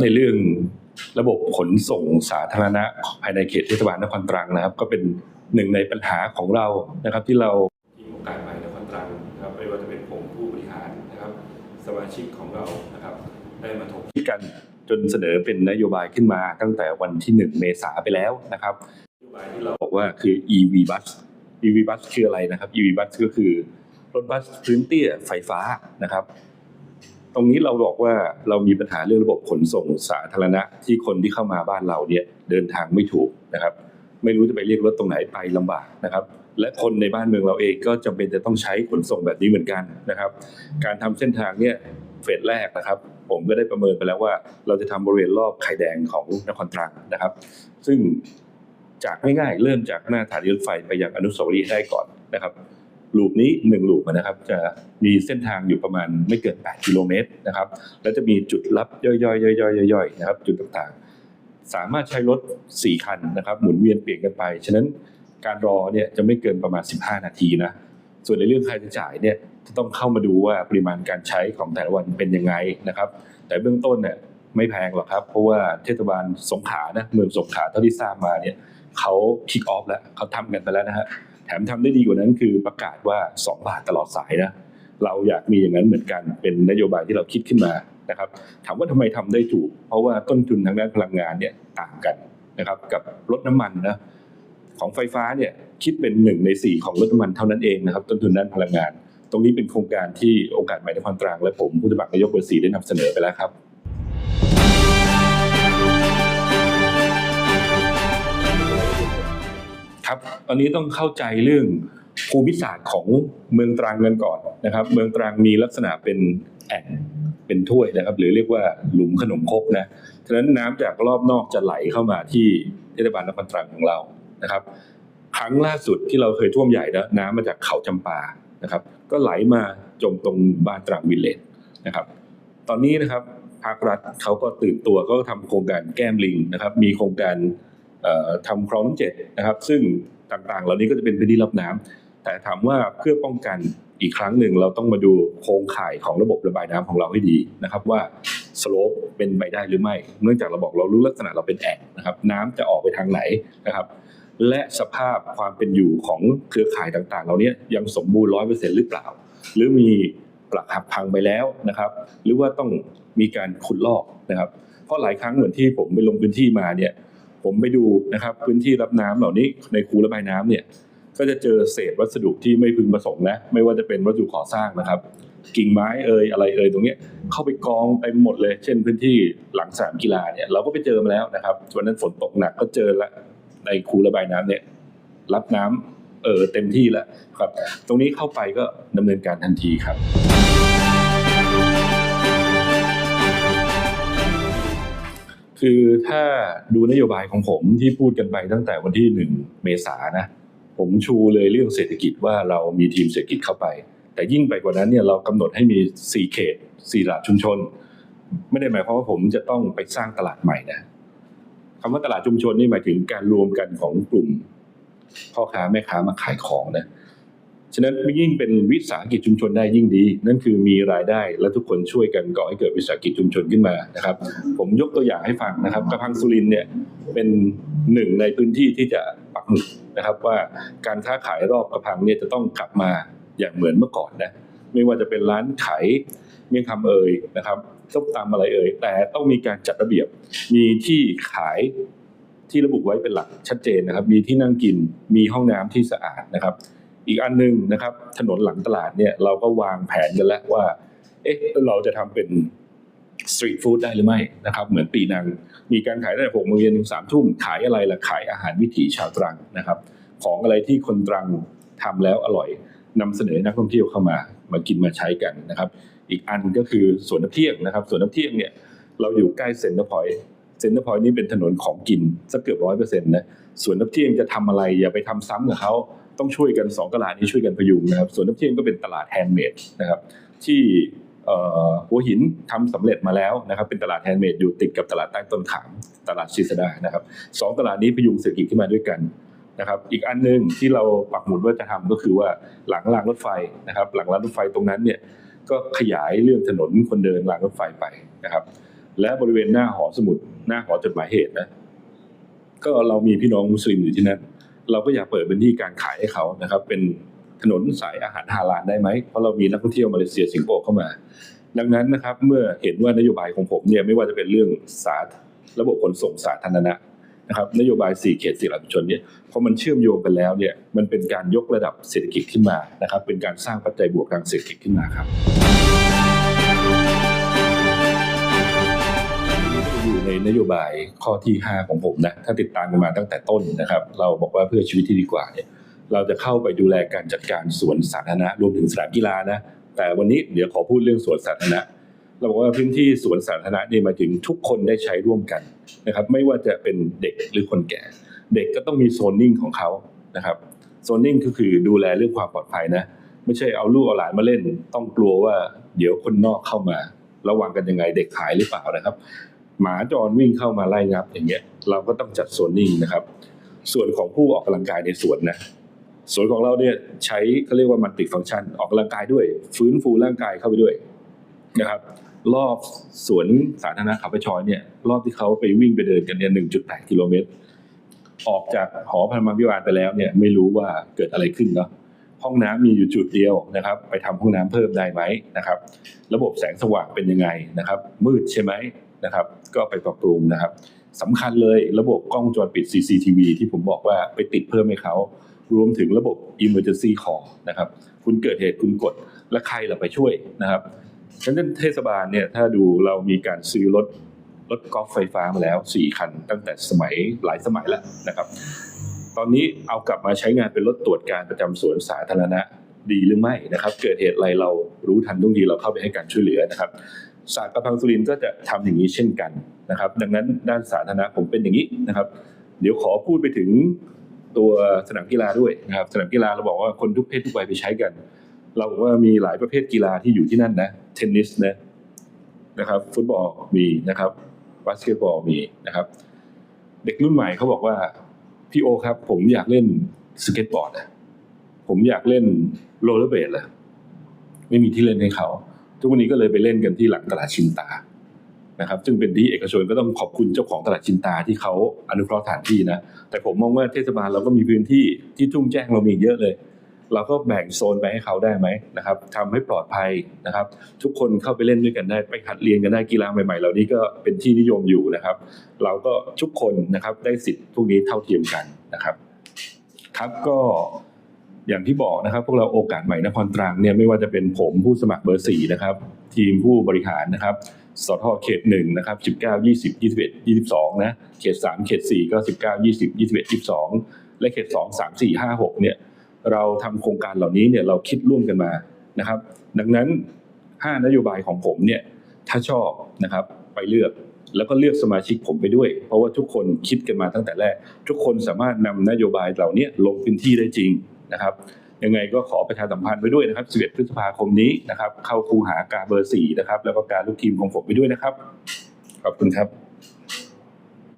ในเรื่องระบบขนส่งสาธารณะภายในเขตเทศบาลนครตรังนะครับ ก็เป็นหนึ่งในปัญหาของเรานะครับ ที่เราทีมองค์การใหม่นครตรังนะครับไม่ว่าจะเป็นผมผู้บริหารนะครับ สมาชิกของเรานะครับ ได้มาถกคิดกันจนเสนอเป็นนโยบายขึ้นมาตั้งแต่วันที่ 1 เมษาไปแล้วนะครับนโยบายที่เราบอกว่าคือ EV bus EV bus คืออะไรนะครับ EV bus ก็คือรถบัสพื้นเตี้ยไฟฟ้านะครับ ตรงนี้เราบอกว่าเรามีปัญหาเรื่องระบบขนส่งสาธารณะที่คนที่เข้ามาบ้านเราเนี่ยเดินทางไม่ถูกนะครับ ไม่รู้จะไปเรียกรถตรงไหนไปลำบากนะครับ และคนในบ้านเมืองเราเองก็จำเป็นจะต้องใช้ขนส่งแบบนี้เหมือนกันนะครับ การทำเส้นทางเนี่ยเฟสแรกนะครับ ผมก็ได้ประเมินไปแล้วว่า เราจะทำบริเวณรอบไข่แดงของนครตรังนะครับ ซึ่งจากง่ายๆเริ่มจากหน้าสถานรถไฟไปยังอนุสาวรีย์ได้ก่อนนะครับ ลูปนี้หนึ่งลูปนะครับจะมีเส้นทางอยู่ประมาณไม่เกิน 8 กิโลเมตรนะครับ แล้วจะมีจุดรับย่อยๆย่อยๆย่อยๆนะครับจุดต่างๆ สามารถใช้รถ 4 คันนะครับ หมุนเวียนเปลี่ยนกันไป ฉะนั้นการรอเนี่ยจะไม่เกินประมาณ 15 นาทีนะ ส่วนในเรื่องค่าใช้จ่ายเนี่ยจะต้องเข้ามาดูว่าปริมาณการใช้ของแต่ละวันเป็นยังไงนะครับ แต่เบื้องต้นเนี่ยไม่แพงหรอกครับ เพราะว่าเทศบาลสงขลานะเมืองสงขลาเท่าที่ทราบมาเนี่ยเขาคิกออฟแล้วเขาทำกันไปแล้วนะฮะ แถมทำได้ดีกว่านั้นคือประกาศว่า 2 บาทตลอดสายนะเราอยากมีอย่างนั้นเหมือนกันเป็นนโยบายที่เราคิดขึ้นมานะครับถามว่าทำไมทำได้ถูก เพราะว่าต้นทุนทางด้านพลังงานเนี่ยต่างกันนะครับกับรถน้ำมันนะของไฟฟ้าเนี่ยคิดเป็นหนึ่งในสี่ของรถน้ำมันเท่านั้นเองนะครับต้นทุนด้านพลังงาน ตรงนี้เป็นโครงการที่องค์การใหม่นครตรังและผมผู้สมัครนายกเบอร์สีได้นำเสนอไปแล้วครับ ครับตอนนี้ต้องเข้าใจเรื่องภูมิศาสตร์ของเมืองตรังกันก่อนนะครับ เมืองตรังมีลักษณะเป็นแอ่งเป็นถ้วยนะครับ หรือเรียกว่าหลุมขนมครกนะฉะนั้นน้ำจากรอบนอกจะไหลเข้ามาที่เทศบาลนครตรังของเรานะครับ ครั้งล่าสุดที่เราเคยท่วมใหญ่นะน้ำมาจากเขาจำปานะครับ ก็ไหลมาจมตรงบ้านตรังวิลเลจนะครับ ตอนนี้นะครับภาครัฐเขาก็ตื่นตัวก็ทำโครงการแก้มลิงนะครับ มีโครงการ ทำคลองน้ำเจ็ดนะครับ ซึ่งต่างๆ เหล่านี้ก็จะเป็นพื้นที่รับน้ำแต่ถามว่าเพื่อป้องกันอีกครั้งหนึ่งเราต้องมาดูโครงข่ายของระบบระบายน้ำของเราให้ดีนะครับว่าสโลปเป็นไปได้หรือไม่ เนื่องจากเราบอกเรารู้ลักษณะเราเป็นแอ่งนะครับ น้ำจะออกไปทางไหนนะครับ และสภาพความเป็นอยู่ของเครือข่ายต่างๆ เหล่านี้ยังสมบูรณ์ร้อยเปอร์เซ็นต์หรือเปล่า หรือมีปลักหักพังไปแล้วนะครับ หรือว่าต้องมีการขุดลอกนะครับ เพราะหลายครั้งเหมือนที่ผมไปลงพื้นที่มาเนี่ย ผมไปดูนะครับพื้นที่รับน้ำเหล่านี้ในคูระบายน้ำเนี่ยก็จะเจอเศษวัสดุที่ไม่พึงประสงค์นะไม่ว่าจะเป็นวัสดุก่อสร้างนะครับ กิ่งไม้เอ่ยอะไรเอ่ยตรงนี้เข้าไปกองเต็มหมดเลย เช่นพื้นที่หลังสนามกีฬาเนี่ยเราก็ไปเจอมาแล้วนะครับวันนั้นฝนตกหนักก็เจอละในคูระบายน้ำเนี่ยรับน้ำเออเต็มที่แล้วครับ ตรงนี้เข้าไปก็ดำเนินการทันทีครับ คือถ้าดูนโยบายของผมที่พูดกันไปตั้งแต่วันที่หนึ่งเมษานะ ผมชูเลยเรื่องเศรษฐกิจว่าเรามีทีมเศรษฐกิจเข้าไป แต่ยิ่งไปกว่านั้นเนี่ยเรากำหนดให้มี4เขต4ตลาดชุมชน ไม่ได้หมายความว่าผมจะต้องไปสร้างตลาดใหม่นะคำว่าตลาดชุมชนนี่หมายถึงการรวมกันของกลุ่มพ่อค้าแม่ค้ามาขายของนะ ฉะนั้นยิ่งเป็นวิสาหกิจชุมชนได้ยิ่งดี นั่นคือมีรายได้และทุกคนช่วยกันก่อให้เกิดวิสาหกิจชุมชนขึ้นมานะครับ ผมยกตัวอย่างให้ฟังนะครับกระพังสุรินเนี่ยเป็นหนึ่งในพื้นที่ที่จะปักหมุดนะครับว่าการค้าขายรอบกระพังเนี่ยจะต้องกลับมาอย่างเหมือนเมื่อก่อนนะไม่ว่าจะเป็นร้านขายเมี่ยงคำเอ่ยนะครับส้มตำอะไรเอ่ยแต่ต้องมีการจัดระเบียบ มีที่ขายที่ระบุไว้เป็นหลักชัดเจนนะครับ มีที่นั่งกินมีห้องน้ำที่สะอาดนะครับ อีกอันหนึงนะครับ ถนนหลังตลาดเนี่ยเราก็วางแผนกันแล้วว่า เอ๊ะเราจะทำเป็นสตรีทฟู้ดได้หรือไม่นะครับเหมือนปีนังมีการขายตั้งแต่หกโมงเย็นถึงสามทุ่มขายอะไรล่ะขายอาหารวิถีชาวตรังนะครับ ของอะไรที่คนตรังทำแล้วอร่อยนำเสนอให้นักท่องเที่ยวเข้ามามากินมาใช้กันนะครับ อีกอันก็คือสวนน้ำเที่ยงนะครับสวนน้ำเที่ยงเนี่ยเราอยู่ใกล้เซ็นเตอร์พอยต์เซ็นเตอร์พอยต์นี่เป็นถนนของกินสักเกือบร้อยเปอร์เซ็นต์นะสวนน้ำเที่ยงจะทำอะไรอย่าไปทำซ้ำกับเขา ต้องช่วยกันสองตลาดนี้ช่วยกันพยุงนะครับส่วนน้ำเที่ยงก็เป็นตลาดแฮนด์เมดนะครับที่หัวหินทำสำเร็จมาแล้วนะครับเป็นตลาดแฮนด์เมดอยู่ติดกับตลาดใต้ต้นขามตลาดชิสดานะครับสองตลาดนี้พยุงเศรษฐกิจขึ้นมาด้วยกันนะครับอีกอันหนึงที่เราปักหมุดว่าจะทำก็คือว่าหลังรางรถไฟนะครับหลังรางรถไฟตรงนั้นเนี่ยก็ขยายเรื่องถนนคนเดินรางรถไฟไปนะครับ และบริเวณหน้าหอสมุดหน้าหอจดหมายเหตุนะก็เรามีพี่น้องมุสลิมอยู่ที่นั่น เราก็อยากเปิดเป็นที่การขายให้เขานะครับ เป็นถนนสายอาหารฮาลาลได้ไหมเพราะเรามีนักท่องเที่ยวมาเลเซียสิงคโปร์เข้ามา ดังนั้นนะครับ เมื่อเห็นว่านโยบายของผมเนี่ยไม่ว่าจะเป็นเรื่องสาระบบขนส่งสาธารณะนะครับนโยบาย 4 เขตสี่หลักชุมชนเนี่ยพอมันเชื่อมโยงกันแล้วเนี่ยมันเป็นการยกระดับเศรษฐกิจขึ้นมานะครับ เป็นการสร้างปัจจัยบวกทางเศรษฐกิจขึ้นมาครับ อยู่ในนโยบายข้อที่ 5 ของผมนะ ถ้าติดตามกันมาตั้งแต่ต้นนะครับ เราบอกว่าเพื่อชีวิตที่ดีกว่าเนี่ย เราจะเข้าไปดูแลการจัดการสวนสาธารณะรวมถึงสนามกีฬานะ แต่วันนี้เดี๋ยวขอพูดเรื่องสวนสาธารณะ เราบอกว่าพื้นที่สวนสาธารณะเนี่ยมาถึงทุกคนได้ใช้ร่วมกันนะครับ ไม่ว่าจะเป็นเด็กหรือคนแก่ เด็กก็ต้องมีโซนนิ่งของเขานะครับ โซนนิ่งก็คือดูแลเรื่องความปลอดภัยนะ ไม่ใช่เอาลูกเอาหลานมาเล่น ต้องกลัวว่าเดี๋ยวคนนอกเข้ามาระวังกันยังไงเด็กหายหรือเปล่านะครับ หมาจรวิ่งเข้ามาไล่งับอย่างเงี้ย เราก็ต้องจัดโซนนิ่งนะครับ ส่วนของผู้ออกกำลังกายในสวนนะสวนของเราเนี่ยใช้เขาเรียกว่ามันติฟังก์ชันออกกำลังกายด้วย ฟื้นฟูร่างกายเข้าไปด้วยนะครับ รอบสวนสาธารณะเขาไปชอยเนี่ย รอบที่เขาไปวิ่งไปเดินกันเนี่ย1.8กิโลเมตรออกจากหอพลังพิบาลไปแล้วเนี่ยไม่รู้ว่าเกิดอะไรขึ้นเนาะห้องน้ำมีอยู่จุดเดียวนะครับ ไปทำห้องน้ำเพิ่มได้ไหมนะครับ ระบบแสงสว่างเป็นยังไงนะครับ มืดใช่ไหม นะครับ ก็ไปปรับปรุงนะครับสำคัญเลยระบบกล้องจรปิด CCTV ที่ผมบอกว่าไปติดเพิ่มให้เขารวมถึงระบบ Emergency Call นะครับ คุณเกิดเหตุคุณกด และใครเราไปช่วยนะครับฉะนั้นเทศบาลเนี่ยถ้าดูเรามีการซื้อรถรถกอล์ฟไฟฟ้ามาแล้ว 4 คัน ตั้งแต่สมัยหลายสมัยแล้วนะครับ ตอนนี้เอากลับมาใช้งานเป็นรถตรวจการประจำสวนสาธารณะดีหรือไม่นะครับ เกิดเหตุอะไรเรารู้ทันท่วงทีเราเข้าไปให้การช่วยเหลือนะครับ ศาสตร์ประพังสุรินก็จะทำอย่างนี้เช่นกันนะครับ ดังนั้นด้านสาธารณะผมเป็นอย่างนี้นะครับ เดี๋ยวขอพูดไปถึงตัวสนามกีฬาด้วยนะครับ สนามกีฬาเราบอกว่าคนทุกเพศทุกวัยไปใช้กัน เราบอกว่ามีหลายประเภทกีฬาที่อยู่ที่นั่นนะเทนนิสนะนะครับ ฟุตบอลมีนะครับบาสเกตบอลมีนะครับ เด็กรุ่นใหม่เขาบอกว่าพี่โอครับ ผมอยากเล่นสเก็ตบอร์ดอะผมอยากเล่นโรลเลอร์เบลอะไม่มีที่เล่นให้เขา ทุกวันนี้ก็เลยไปเล่นกันที่หลังตลาดชินตานะครับซึ่งเป็นที่เอกชนก็ต้องขอบคุณเจ้าของตลาดชินตาที่เขาอนุเคราะห์สถานที่นะแต่ผมมองว่าเทศบาลเราก็มีพื้นที่ที่ทุ่งแจ้งเรามีเยอะเลย เราก็แบ่งโซนไปให้เขาได้ไหมนะครับทำให้ปลอดภัยนะครับ ทุกคนเข้าไปเล่นด้วยกันได้ไปหัดเรียนกันได้กีฬาใหม่ๆเหล่านี้ก็เป็นที่นิยมอยู่นะครับ เราก็ทุกคนนะครับได้สิทธิ์พวกนี้เท่าเทียมกันนะครับ ครับก็ อย่างที่บอกนะครับ พวกเราโอกาสใหม่นครตรังเนี่ยไม่ว่าจะเป็นผมผู้สมัครเบอร์สี่นะครับ ทีมผู้บริหารนะครับสทเขตหนึ่งนะครับสิบเก้ายี่สิบยี่สิบเอ็ดยี่สิบสองนะเขตสามเขตสี่ก็สิบเก้ายี่สิบยี่สิบเอ็ดยี่สิบสองและเขตสองสามสี่ห้าหกเนี่ยเราทำโครงการเหล่านี้เนี่ยเราคิดร่วมกันมานะครับ ดังนั้น5นโยบายของผมเนี่ยถ้าชอบนะครับไปเลือกแล้วก็เลือกสมาชิกผมไปด้วย เพราะว่าทุกคนคิดกันมาตั้งแต่แรก ทุกคนสามารถนำนโยบายเหล่านี้ลงพื้นที่ได้จริง นะครับยังไงก็ขอประชาสัมพันธ์ไว้ด้วยนะครับ 11 พฤษภาคมนี้นะครับ เข้าคูหากาเบอร์4นะครับ แล้วก็การลูกทีมของผมไปด้วยนะครับ ขอบคุณครับ